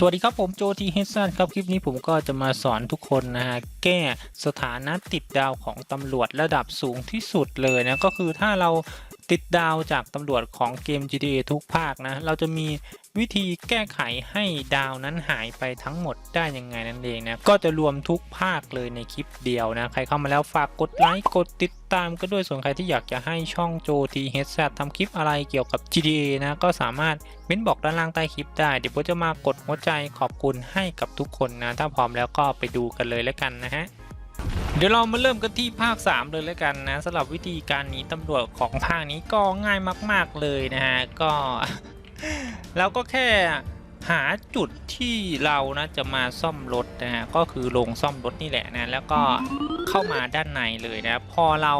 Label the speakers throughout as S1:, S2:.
S1: สวัสดีครับผมโจทีเฮดซันครับคลิปนี้ผมก็จะมาสอนทุกคนนะฮะแก้สถานะติดดาวของตำรวจระดับสูงที่สุดเลยนะก็คือถ้าเรา ติดดาวจากตำรวจของเกม GTA ทุกภาคนะ เราจะมีวิธีแก้ไขให้ดาวนั้นหายไปทั้งหมดได้ยังไงนั่นเองนะ ก็จะรวมทุกภาคเลยในคลิปเดียวนะ ใครเข้ามาแล้วฝากกดไลค์ กดติดตามก็ด้วยส่วนใครที่อยากจะให้ช่องโจทีเฮดซัทำคลิปอะไรเกี่ยวกับ GTA นะ ก็สามารถเม้นบอกด้านล่างใต้คลิปได้ เดี๋ยวผมจะมากดหัวใจขอบคุณให้กับทุกคนนะ ถ้าพร้อมแล้วก็ไปดูกันเลยแล้วกันนะฮะ เดี๋ยวเรามาเริ่มกันที่ภาค 3 เลยแล้วกันนะสำหรับวิธีการหนีตำรวจของภาคนี้ก็ง่ายมาก ๆเลยนะฮะก็เราก็แค่หาจุดที่เรานะจะมาซ่อมรถนะฮะก็คือลงซ่อมรถนี่แหละนะแล้วก็เข้ามาด้านในเลยนะพอเรา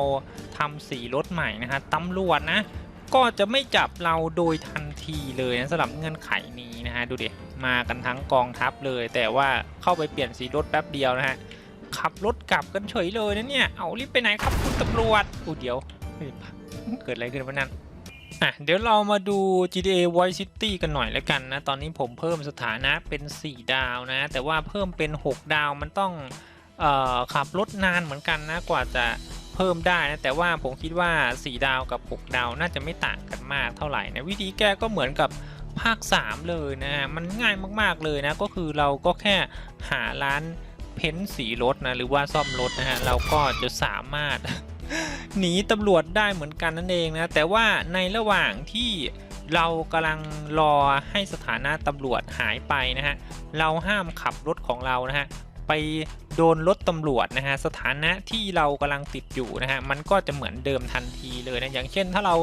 S1: ทำสีรถใหม่นะฮะตำรวจนะ ก็จะไม่จับเราโดยทันทีเลยนะสำหรับเงื่อนไขนี้นะฮะดูดิมากันทั้งกองทัพเลย แต่ว่าเข้าไปเปลี่ยนสีรถแป๊บเดียวนะฮะ ขับรถกลับกันเฉยเลยนะเนี่ย เอารีบไปไหนครับคุณตำรวจอู้เดี๋ยวเกิดอะไรขึ้นวะนั่นอะเดี๋ยวเรามาดู GTA Vice City กันหน่อยแล้วกันนะ ตอนนี้ผมเพิ่มสถานะเป็น 4 ดาวนะ แต่ว่าเพิ่มเป็น 6 ดาวมันต้องออขับรถนานเหมือนกันนะกว่าจะเพิ่มได้นะ แต่ว่าผมคิดว่า 4 ดาวกับ 6 ดาวน่าจะไม่ต่างกันมากเท่าไหร่นะวิธีแก้ก็เหมือนกับภาค 3 เลยนะฮะมันง่ายมากๆเลยนะ ก็คือเราก็แค่หาร้าน เพ้นสีรถนะหรือว่าซ่อมรถนะฮะเราก็จะสามารถหนีตำรวจได้เหมือนกันนั่นเองนะแต่ว่าในระหว่างที่เรากำลังรอให้สถานะตำรวจหายไปนะฮะเราห้ามขับรถของเรานะฮะไปโดนรถตำรวจนะฮะสถานะที่เรากำลังติดอยู่นะฮะมันก็จะเหมือนเดิมทันทีเลยนะอย่างเช่น ถ้าเรา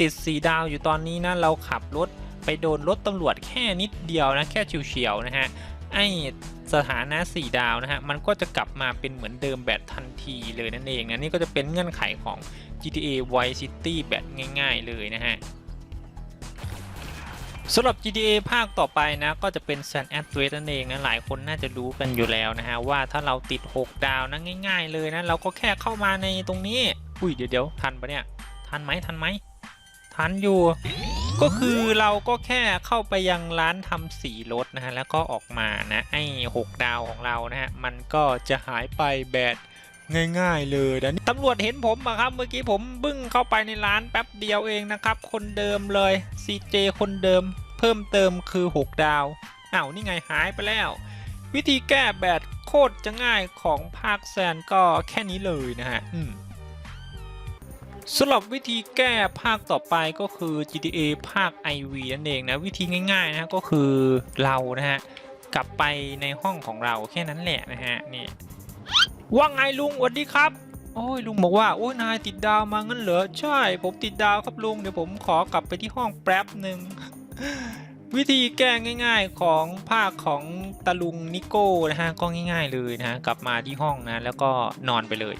S1: ติดสีดาวอยู่ตอนนี้นะเราขับรถไปโดนรถตำรวจแค่นิดเดียวนะแค่เฉียวๆนะฮะ ไอสถานะสีดาวนะฮะ มันก็จะกลับมาเป็นเหมือนเดิมแบบทันทีเลยนั่นเองนะ นี่ก็จะเป็นเงื่อนไขของ GTA Vice City แบบง่าย ๆ เลยนะฮะสำหรับ GTA ภาคต่อไปนะ ก็จะเป็น San Andreas นั่นเองนะ หลายคนน่าจะรู้กันอยู่แล้วนะฮะ ว่าถ้าเราติด 6 ดาวนะง่าย ๆ เลยนะ เราก็แค่เข้ามาในตรงนี้ อุ้ยเดี๋ยวเดี๋ยวทันปะเนี่ย ทันไหมทันไหมทันอยู่ ก็คือเราก็แค่เข้าไปยังร้านทำสีรถนะฮะแล้วก็ออกมานะไอ้6ดาวของเรานะฮะมันก็จะหายไปแบบง่ายๆเลยนะตำรวจเห็นผมอะครับ เมื่อกี้ผมบึ้งเข้าไปในร้านแป๊บเดียวเองนะครับ คนเดิมเลย CJ คนเดิม เพิ่มเติมคือ 6 ดาวอ้าวนี่ไงหายไปแล้ว วิธีแก้แบบโคตรจะง่ายของภาคแซนก็แค่นี้เลยนะฮะอืม สำหรับวิธีแก้ภาคต่อไปก็คือ GTA ภาค IV นั่นเองนะ วิธีง่ายๆนะก็คือเรานะฮะ กลับไปในห้องของเราแค่นั้นแหละนะฮะนี่ว่าไงลุงสวัสดีครับ โอ้ยลุงบอกว่า โอ้ยนายติดดาวมางั้นเหรอ ใช่ ผมติดดาวครับลุง เดี๋ยวผมขอกลับไปที่ห้องแป๊บหนึ่งวิธีแก้ง่าย ๆของภาคของตาลุงนิโก้นะฮะก็ง่าย ๆเลยนะฮะกลับมาที่ห้องนะ แล้วก็นอนไปเลย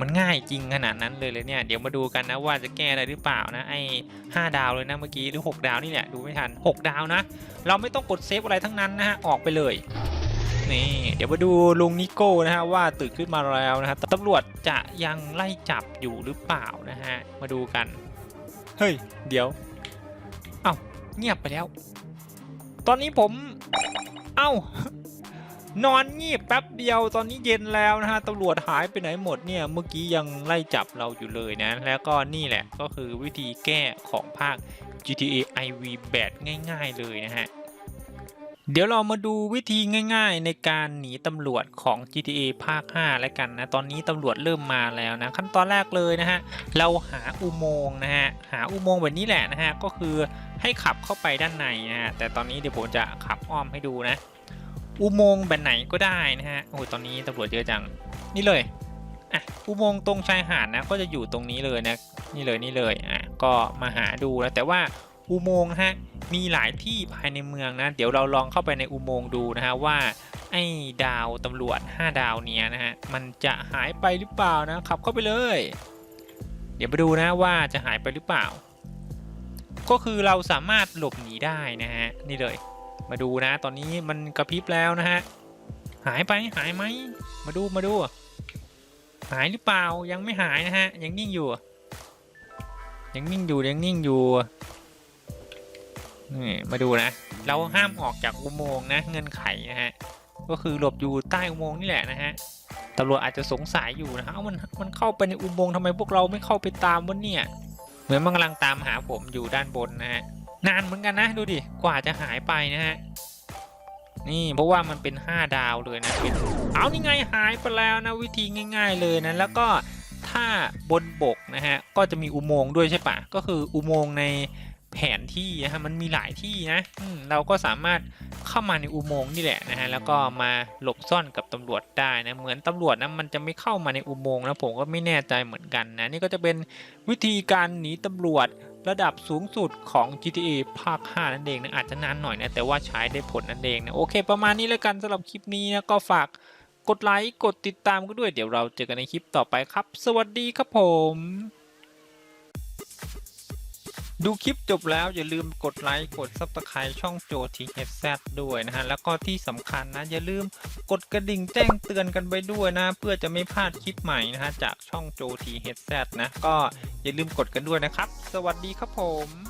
S1: มันง่ายจริงขนาดนั้นเลยเลยเนี่ย เดี๋ยวมาดูกันนะว่าจะแก้ได้หรือเปล่านะ ไอ้ห้าดาวเลยนะเมื่อกี้หรือ 6 ดาวนี่แหละดูไม่ทัน 6 ดาวนะ เราไม่ต้องกดเซฟอะไรทั้งนั้นนะฮะ ออกไปเลยนี่เดี๋ยวมาดูลุงนิโก้นะฮะว่าตื่นขึ้นมาแล้วนะฮะตำรวจจะยังไล่จับอยู่หรือเปล่านะฮะ มาดูกัน เฮ้ย เดี๋ยว เอ้าเงียบไปแล้ว ตอนนี้ผม เอ้า นอนงีบแป๊บเดียวตอนนี้เย็นแล้วนะฮะตำรวจหายไปไหนหมดเนี่ยเมื่อกี้ยังไล่จับเราอยู่เลยนะ แล้วก็นี่แหละก็คือวิธีแก้ของภาค GTA IV แบบง่าย ๆ เลยนะฮะ เดี๋ยวเรามาดูวิธีง่าย ๆ ในการหนีตำรวจของ GTA ภาค 5 แล้วกันนะ ตอนนี้ตำรวจเริ่มมาแล้วนะ ขั้นตอนแรกเลยนะฮะ เราหาอุโมงค์นะฮะ หาอุโมงค์แบบนี้แหละนะฮะ ก็คือให้ขับเข้าไปด้านในนะฮะ แต่ตอนนี้เดี๋ยวผมจะขับอ้อมให้ดูนะ อุโมงค์แบบไหนก็ได้นะฮะโอ้ยตอนนี้ตำรวจเยอะจังนี่เลยอะอุโมงค์ตรงชายหาดนะก็จะอยู่ตรงนี้เลยนะนี่เลยนี่เลยอะก็มาหาดูนะแต่ว่าอุโมงค์ฮะมีหลายที่ภายในเมืองนะ เดี๋ยวเราลองเข้าไปในอุโมงค์ดูนะฮะว่าไอ้ดาวตำรวจ 5 ดาวเนี้ยนะฮะมันจะหายไปหรือเปล่านะขับเข้าไปเลย เดี๋ยวมาดูนะว่าจะหายไปหรือเปล่า ก็คือเราสามารถหลบหนีได้นะฮะนี่เลย มาดูนะ ตอนนี้มันกระพริบแล้วนะฮะ หายไปหายไหม มาดูมาดู หายหรือเปล่ายังไม่หายนะฮะ ยังนิ่งอยู่ ยังนิ่งอยู่ยังนิ่งอยู่นี่มาดูนะ เราห้ามออกจากอุโมงค์นะ เงื่อนไขนะฮะ ก็คือหลบอยู่ใต้อุโมงค์นี่แหละนะฮะตำรวจอาจจะสงสัยอยู่นะฮะเอ้ามันมันเข้าไปในอุโมงค์ทำไมพวกเราไม่เข้าไปตามวะเนี่ย เหมือนมันกำลังตามหาผมอยู่ด้านบนนะฮะ นานเหมือนกันนะดูดิกว่าจะหายไปนะฮะนี่เพราะว่ามันเป็น 5 ดาวเลยนะเป็นเอานี่ไงหายไปแล้วนะวิธีง่าย ๆ เลยนะแล้วก็ถ้าบนบกนะฮะก็จะมีอุโมงค์ด้วยใช่ปะก็คืออุโมงค์ในแผนที่นะฮะมันมีหลายที่นะเราก็สามารถเข้ามาในอุโมงค์นี่แหละนะฮะแล้วก็มาหลบซ่อนกับตำรวจได้นะเหมือนตำรวจนะมันจะไม่เข้ามาในอุโมงค์นะผมก็ไม่แน่ใจเหมือนกันนะนี่ก็จะเป็นวิธีการหนีตำรวจ ระดับสูงสุดของ GTA ภาค 5 นั่นเองนะอาจจะนานหน่อยนะ แต่ว่าใช้ได้ผลนั่นเองนะ โอเค ประมาณนี้แล้วกันสำหรับคลิปนี้นะก็ฝากกดไลค์ กดติดตามก็ด้วยเดี๋ยวเราเจอกันในคลิปต่อไปครับ สวัสดีครับผม ดูคลิปจบแล้วอย่าลืมกดไลค์ กด Subscribe ช่องโจทีเฮดแซด้วยนะฮะ แล้วก็ที่สำคัญนะ อย่าลืมกดกระดิ่งแจ้งเตือนกันไปด้วยนะ เพื่อจะไม่พลาดคลิปใหม่นะฮะจากช่องโจทีเฮดแซนะก็ อย่าลืมกดกันด้วยนะครับ สวัสดีครับผม